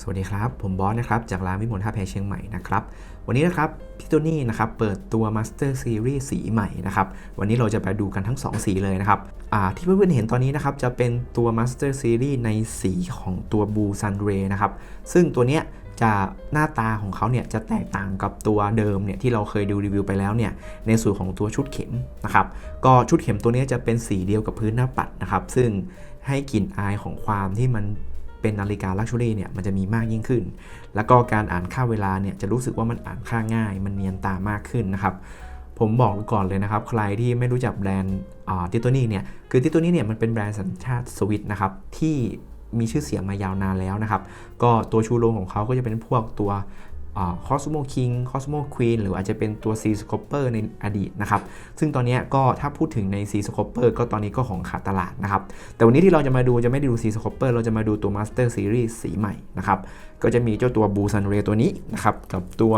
สวัสดีครับ ผมบอสนะครับ จากร้านวิมลท่าแพเชียงใหม่นะครับ วันนี้นะครับพี่โทนี่นะครับเปิดตัว Master Series สีใหม่นะครับ วันนี้เราจะไปดูกันทั้ง 2 สีเลยนะครับที่เพื่อนๆเห็นตอนนี้นะครับจะเป็นตัว Master Series ในสีของตัว Blue Sun Ray นะครับ ซึ่งตัวเนี้ยจะหน้าตาของเขาเนี่ยจะแตกต่างกับตัวเดิมเนี่ยที่เราเคยดูรีวิวไปแล้วเนี่ยในส่วนของตัวชุดเข็มนะครับ ก็ชุดเข็มตัวนี้จะเป็นสีเดียวกับพื้นหน้าปัดนะครับ ซึ่งให้กลิ่นอายของความที่มัน เป็นนาฬิกาลักชัวรี่เนี่ยมันจะมีมากยิ่งขึ้น แล้วก็การอ่านค่าเวลาเนี่ยจะรู้สึกว่ามันอ่านค่าง่าย มันเนียนตามากขึ้นนะครับผมบอกก่อนเลยนะครับ ใครที่ไม่รู้จักแบรนด์ติโตนี่เนี่ยคือติโตนี่เนี่ยมันเป็นแบรนด์สัญชาติสวิตนะครับที่มีชื่อเสียงมายาวนานแล้วนะครับ ก็ตัวชูโรงของเขาก็จะเป็นพวกตัว คอสโมคิงคอสโมควีนหรืออาจจะเป็นตัวซีสโคปเปอร์ในอดีตนะครับ ซึ่งตอนนี้ก็ถ้าพูดถึงในซีสโคปเปอร์ก็ตอนนี้ก็ของขาดตลาดนะครับ แต่วันนี้ที่เราจะมาดูจะไม่ได้ดูซีสโคปเปอร์เราจะมาดูตัว Master Series สีใหม่นะครับ ก็จะมีเจ้าตัว Blue Sun Ray ตัวนี้นะครับ กับตัว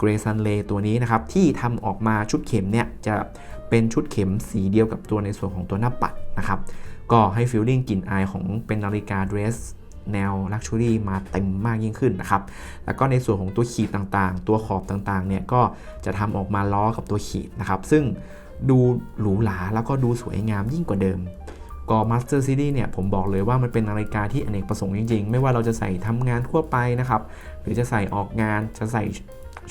Grey Sun Ray ตัวนี้นะครับ ที่ทำออกมาชุดเข็มเนี่ยจะเป็นชุดเข็มสีเดียวกับตัวในส่วนของตัวหน้าปัดนะครับ ก็ให้ฟีลลิ่งกลิ่นอายของเป็นนาฬิกาเดรส แนวลักชัวรี่มาเต็มมากยิ่งขึ้นนะครับ แล้วก็ในส่วนของตัวขีดต่างๆ ตัวขอบต่างๆ เนี่ยก็จะทำออกมาล้อกับตัวขีดนะครับ ซึ่งดูหรูหราแล้วก็ดูสวยงามยิ่งกว่าเดิมก็ Master Series เนี่ยผมบอกเลยว่ามันเป็นนาฬิกาที่อเนกประสงค์จริงๆ ไม่ว่าเราจะใส่ทำงานทั่วไปนะครับ หรือจะใส่ออกงานจะใส่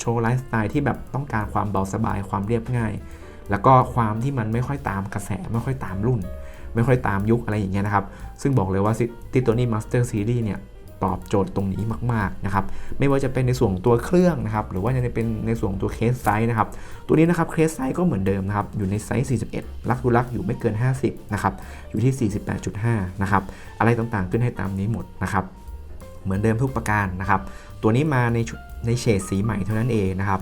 โชว์ไลฟ์สไตล์ที่แบบต้องการความเบาสบายความเรียบง่าย แล้วก็ความที่มันไม่ค่อยตามกระแสไม่ค่อยตามรุ่น ไม่ค่อยตามยุคอะไรอย่างเงี้ยนะครับ ซึ่งบอกเลยว่าติโตนี่มาสเตอร์ซีรีส์เนี่ยตอบโจทย์ตรงนี้มากๆนะครับ ไม่ว่าจะเป็นในส่วนตัวเครื่องนะครับ หรือว่าจะเป็นในส่วนตัวเคสไซส์นะครับ ตัวนี้นะครับเคสไซส์ก็เหมือนเดิมนะครับ อยู่ในไซส์ 41 ลักดูลักอยู่ไม่เกิน 50 นะครับ อยู่ที่ 48.5 นะครับ อะไรต่างๆขึ้นให้ตามนี้หมดนะครับ เหมือนเดิมทุกประการนะครับ ตัวนี้มาในในเฉดสีใหม่เท่านั้นเองนะครับ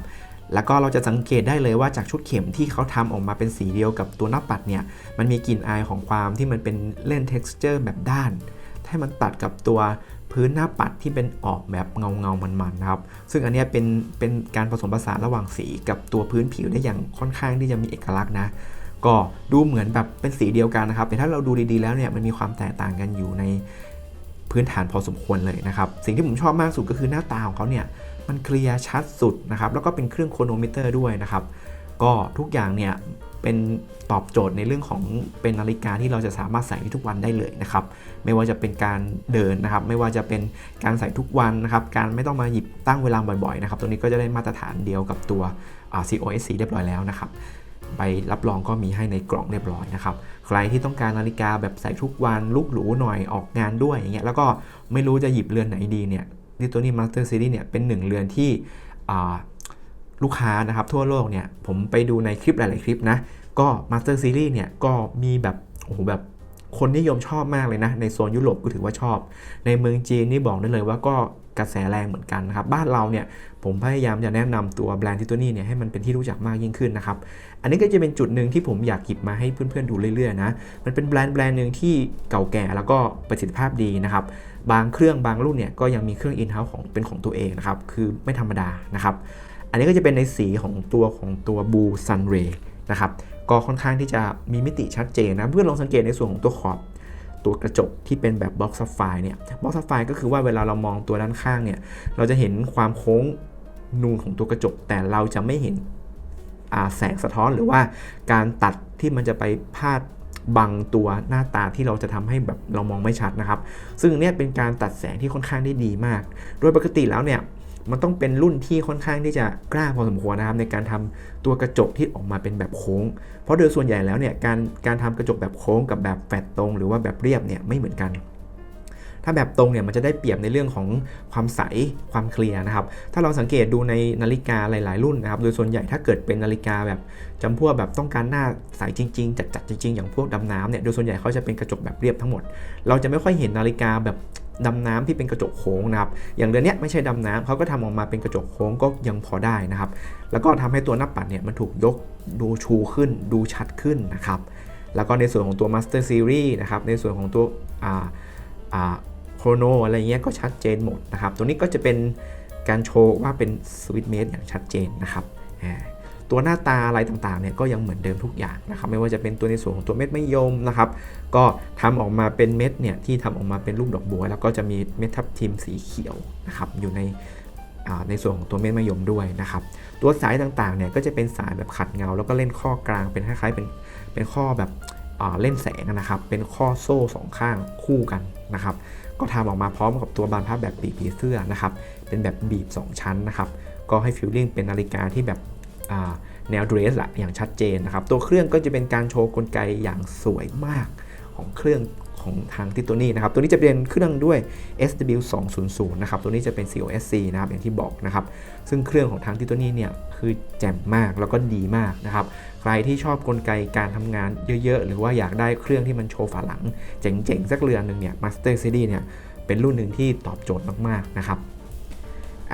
แล้วก็เราจะสังเกตได้เลยว่าจากชุดเข็มที่เขาทำออกมาเป็นสีเดียวกับตัวหน้าปัดเนี่ย มันมีกลิ่นอายของความที่มันเป็นเล่น texture แบบด้าน ให้มันตัดกับตัวพื้นหน้าปัดที่เป็นออกแบบเงาเงามันๆนะครับ ซึ่งอันนี้เป็นเป็นการผสมผสานระหว่างสีกับตัวพื้นผิวได้อย่างค่อนข้างที่จะมีเอกลักษณ์นะ ก็ดูเหมือนแบบเป็นสีเดียวกันนะครับ แต่ถ้าเราดูดีๆแล้วเนี่ยมันมีความแตกต่างกันอยู่ในพื้นฐานพอสมควรเลยนะครับ สิ่งที่ผมชอบมากสุดก็คือหน้าตาของเขาเนี่ย มันเคลียร์ชัดสุดนะครับ แล้วก็เป็นเครื่องโคโนมิเตอร์ด้วยนะครับ ก็ทุกอย่างเนี่ยเป็นตอบโจทย์ในเรื่องของเป็นนาฬิกาที่เราจะสามารถใส่ทุกวันได้เลยนะครับ ไม่ว่าจะเป็นการเดินนะครับ ไม่ว่าจะเป็นการใส่ทุกวันนะครับ การไม่ต้องมาหยิบตั้งเวลาบ่อยๆนะครับ ตัวนี้ก็จะได้มาตรฐานเดียวกับตัว COSC เรียบร้อยแล้วนะครับใบรับรองก็มีให้ในกล่องเรียบร้อยนะครับ ใครที่ต้องการนาฬิกาแบบใส่ทุกวันลุกหรูหน่อยออกงานด้วยอย่างเงี้ยแล้วก็ไม่รู้จะหยิบเรือนไหนดีเนี่ย ดิโตัวนี้ Master Series เนี่ยเป็นหนึ่งเรือนที่ลูกค้านะครับทั่วโลกเนี่ยผมไปดูในคลิปหลาย ๆ คลิปนะ ก็มาสเตอร์ซีรีส์เนี่ยก็มีแบบโอ้โหแบบคนนิยมชอบมากเลยนะ ในโซนยุโรปก็ถือว่าชอบ ในเมืองจีนนี่บอกได้เลยว่าก็ กระแสแรงเหมือนกันนะครับ บ้านเราเนี่ยผมพยายามจะแนะนำตัวแบรนด์ทิโตนี่เนี่ยให้มันเป็นที่รู้จักมากยิ่งขึ้นนะครับ อันนี้ก็จะเป็นจุดหนึ่งที่ผมอยากหยิบมาให้เพื่อนๆดูเรื่อยๆนะ มันเป็นแบรนด์แบรนด์หนึ่งที่เก่าแก่แล้วก็ประสิทธิภาพดีนะครับ บางเครื่องบางรุ่นเนี่ยก็ยังมีเครื่อง in-house ของเป็นของตัวเองนะครับ คือไม่ธรรมดานะครับ อันนี้ก็จะเป็นในสีของตัวของตัว Blue Sun Ray นะครับ ก็ค่อนข้างที่จะมีมิติชัดเจนนะ เพื่อนลองสังเกตในส่วนของตัวขอบ ตัวกระจกที่เป็นแบบบล็อกซัฟไฟเนี่ยบล็อกซัฟไฟก็คือว่าเวลาเรามองตัวด้านข้างเนี่ยเราจะเห็นความโค้งนูนของตัวกระจก แต่เราจะไม่เห็นแสงสะท้อนหรือว่าการตัดที่มันจะไปพาดบังตัวหน้าตาที่เราจะทำให้แบบเรามองไม่ชัดนะครับ ซึ่งเนี่ยเป็นการตัดแสงที่ค่อนข้างได้ดีมาก โดยปกติแล้วเนี่ย มันต้องเป็นรุ่นที่ค่อนข้างที่จะกล้าพอสมควรนะครับในการทำตัวกระจกที่ออกมาเป็นแบบโค้ง เพราะโดยส่วนใหญ่แล้วเนี่ยการการทำกระจกแบบโค้งกับแบบแฟตตรง หรือว่าแบบเรียบเนี่ยไม่เหมือนกันถ้าแบบตรงเนี่ยมันจะได้เปรียบในเรื่องของความใสความเคลียร์นะครับ ถ้าเราสังเกตดูในนาฬิกาหลาย ๆ รุ่นนะครับ โดยส่วนใหญ่ถ้าเกิดเป็นนาฬิกาแบบจำพวกแบบต้องการหน้าใสจริง ๆ จัดๆจริง ๆ อย่างพวกดำน้ำเนี่ย โดยส่วนใหญ่เขาจะเป็นกระจกแบบเรียบทั้งหมด เราจะไม่ค่อยเห็นนาฬิกาแบบ ดำน้ำที่เป็นกระจกโค้งนะครับ อย่างเดือนนี้ไม่ใช่ดำน้ำเขาก็ทำออกมาเป็นกระจกโค้งก็ยังพอได้นะครับ แล้วก็ทำให้ตัวหน้าปัดเนี่ยมันถูกยกดูชูขึ้นดูชัดขึ้นนะครับ แล้วก็ในส่วนของตัว Master Series นะครับ ในส่วนของตัวอ่าอ่าโครโนอะไรเงี้ยก็ชัดเจนหมดนะครับ ตัวนี้ก็จะเป็นการโชว์ว่าเป็นสวิตเมดอย่างชัดเจนนะครับ ตัวหน้าตาอะไรต่างๆเนี่ยก็ยังเหมือนเดิมทุกอย่างนะครับไม่ว่าจะเป็นตัวในส่วนของตัวเม็ดไมะยมนะครับก็ทำออกมาเป็นเม็ดเนี่ยที่ทำออกมาเป็นรูปดอกบัว แล้วก็จะมีเม็ดทับทิมสีเขียวนะครับอยู่ในในส่วนของตัวเม็ดมะยมด้วยนะครับ ตัวสายต่างๆเนี่ยก็จะเป็นสายแบบขัดเงา แล้วก็เล่นข้อกลางเป็นคล้ายๆเป็นเป็นข้อแบบเล่นแสงนะครับ เป็นข้อโซ่สองข้างคู่กันนะครับ ก็ทำออกมาพร้อมกับตัวบานพับแบบบีบผีเสื้อนะครับ เป็นแบบบีบ 2 ชั้นนะครับ ก็ให้ฟิลลิ่งเป็นนาฬิกาที่แบบ แนวเดรสละอย่างชัดเจนนะครับ ตัวเครื่องก็จะเป็นการโชว์กลไกอย่างสวยมากของเครื่องของทางทิโตนี่นะครับ ตัวนี้จะเป็นเครื่องด้วย SW 2 0 0นะครับ ตัวนี้จะเป็น COSC นะครับ อย่างที่บอกนะครับ ซึ่งเครื่องของทางทิโตนี่เนี่ยคือแจ่มมากแล้วก็ดีมากนะครับ ใครที่ชอบกลไกการทำงานเยอะๆ หรือว่าอยากได้เครื่องที่มันโชว์ฝาหลัง เจ๋งๆ สักเรือนหนึ่งเนี่ย Master Series เนี่ย เป็นรุ่นหนึ่งที่ตอบโจทย์มากๆ นะครับ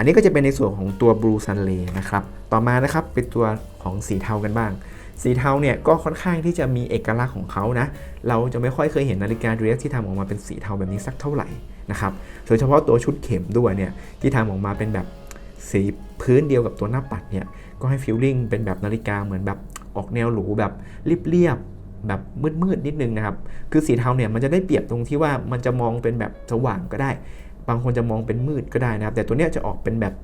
อันนี้ก็จะเป็นในส่วนของตัว Blue Sunlay นะครับ ต่อมานะครับเป็นตัวของสีเทากันบ้าง สีเทาเนี่ยก็ค่อนข้างที่จะมีเอกลักษณ์ของเขานะ เราจะไม่ค่อยเคยเห็นนาฬิกาเดรสที่ทำออกมาเป็นสีเทาแบบนี้สักเท่าไหร่นะครับโดยเฉพาะตัวชุดเข็มด้วยเนี่ยที่ทำออกมาเป็นแบบสีพื้นเดียวกับตัวหน้าปัดเนี่ยก็ให้ฟีลลิ่งเป็นแบบนาฬิกาเหมือนแบบออกแนวหรูแบบเรียบๆแบบมืดๆนิดนึงนะครับ คือสีเทาเนี่ยมันจะได้เปรียบตรงที่ว่ามันจะมองเป็นแบบสว่างก็ได้ บางคนจะมองเป็นมืดก็ได้นะครับ แต่ตัวเนี้ยจะออกเป็นแบบ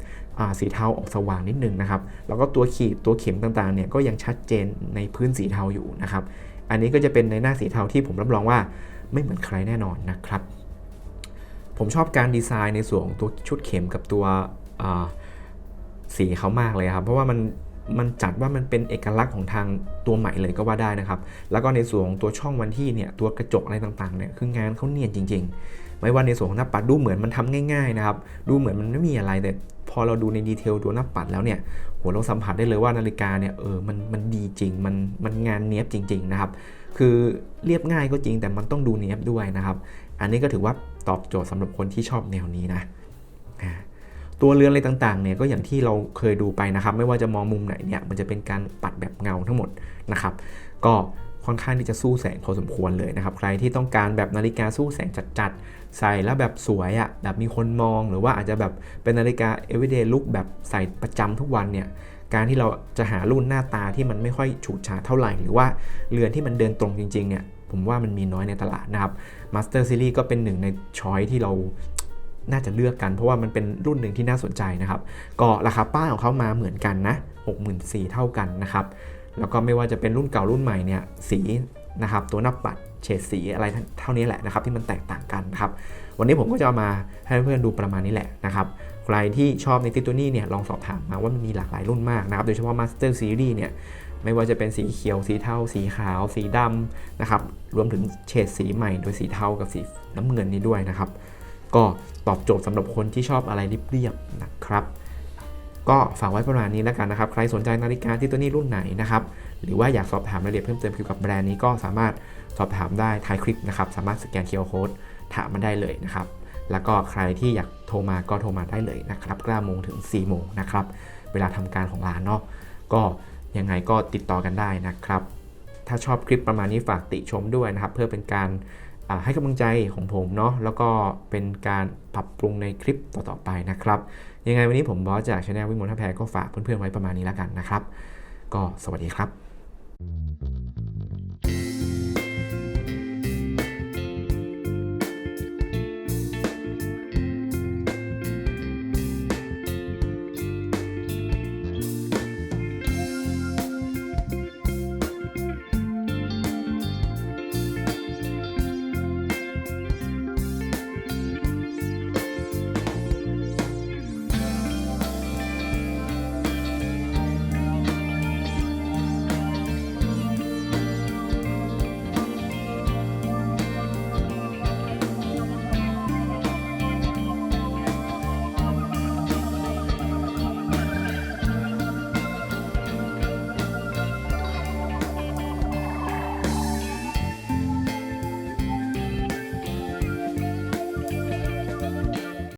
สีเทาออกสว่างนิดนึงนะครับ แล้วก็ตัวขีดตัวเข็มต่างๆเนี่ยก็ยังชัดเจนในพื้นสีเทาอยู่นะครับ อันนี้ก็จะเป็นในหน้าสีเทาที่ผมรับรองว่าไม่เหมือนใครแน่นอนนะครับ ผมชอบการดีไซน์ในส่วนของตัวชุดเข็มกับตัวสีเขามากเลยครับ เพราะว่ามัน มันจัดว่ามันเป็นเอกลักษณ์ของทางตัวใหม่เลยก็ว่าได้นะครับ แล้วก็ในส่วนของตัวช่องวันที่เนี่ยตัวกระจกอะไรต่างๆเนี่ยคืองานเขาเนียนจริง ๆ ไม่ว่าในส่วนของหน้าปัดดูเหมือนมันทำง่ายๆนะครับดูเหมือนมันไม่มีอะไรแต่พอเราดูในดีเทลตัวหน้าปัดแล้วเนี่ยโหเราสัมผัสได้เลยว่านาฬิกาเนี่ยเออมันมันดีจริงมันมันงานเนี้ยบจริง ๆนะครับ คือเรียบง่ายก็จริงแต่มันต้องดูเนี้ยบด้วยนะครับ อันนี้ก็ถือว่าตอบโจทย์สำหรับคนที่ชอบแนวนี้นะอ่า ตัวเรือนอะไรต่างๆเนี่ยก็อย่างที่เราเคยดูไปนะครับ ไม่ว่าจะมองมุมไหนเนี่ยมันจะเป็นการปัดแบบเงาทั้งหมดนะครับ ก็ค่อนข้างที่จะสู้แสงพอสมควรเลยนะครับ ใครที่ต้องการแบบนาฬิกาสู้แสงจัดๆ ใส่แล้วแบบสวยอะ่ะแบบมีคนมองหรือว่าอาจจะแบบเป็นนาฬิกา everyday look แบบใส่ประจำทุกวันเนี่ยการที่เราจะหารุ่นหน้าตาที่มันไม่ค่อยฉูดฉาดเท่าไหร่ หรือว่าเรือนที่มันเดินตรงจริงๆเนี่ยผมว่ามันมีน้อยในตลาดนะครับ Master Series ก็เป็นหนึ่งในช้อยที่เรา น่าจะเลือกกันเพราะว่ามันเป็นรุ่นหนึ่งที่น่าสนใจนะครับ ก็ราคาป้ายของเขามาเหมือนกันนะ64,000เท่ากันนะครับ แล้วก็ไม่ว่าจะเป็นรุ่นเก่ารุ่นใหม่เนี่ยสีนะครับตัวหน้าปัดเฉดสีอะไรเท่านี้แหละนะครับที่มันแตกต่างกันนะครับ วันนี้ผมก็จะเอามาให้เพื่อนๆดูประมาณนี้แหละนะครับใครที่ชอบในติตัวนี้เนี่ยลองสอบถามมาว่ามันมีหลากหลายรุ่นมากนะครับ โดยเฉพาะ Master Series เนี่ยไม่ว่าจะเป็นสีเขียว สีเทา สีขาว สีดำนะครับ รวมถึงเฉดสีใหม่ โดยสีเทากับสีน้ำเงินนี้ด้วยนะครับ ก็ตอบโจทย์สำหรับคนที่ชอบอะไรเรียบๆนะครับ ก็ฝากไว้ประมาณนี้แล้วกันนะครับ ใครสนใจนาฬิกาที่ตัวนี้รุ่นไหนนะครับ หรือว่าอยากสอบถามรายละเอียดเพิ่มเติมเกี่ยวกับแบรนด์นี้ก็สามารถสอบถามได้ท้ายคลิปนะครับ สามารถสแกน QR Code ถามมาได้เลยนะครับ แล้วก็ใครที่อยากโทรมาก็โทรมาได้เลยนะครับ9โมงถึง 4 โมงนะครับ เวลาทำการของร้านเนาะ ก็ยังไงก็ติดต่อกันได้นะครับ ถ้าชอบคลิปประมาณนี้ฝากติชมด้วยนะครับ เพื่อเป็นการ ให้กำลังใจของผมเนาะแล้วก็เป็นการปรับปรุงในคลิปต่อๆไปนะครับ ยังไงวันนี้ผมบอสจากช anel วิมลท่าแพ้ก็ฝากเพื่อนๆไว้ประมาณนี้แล้วกันนะครับ ก็สวัสดีครับ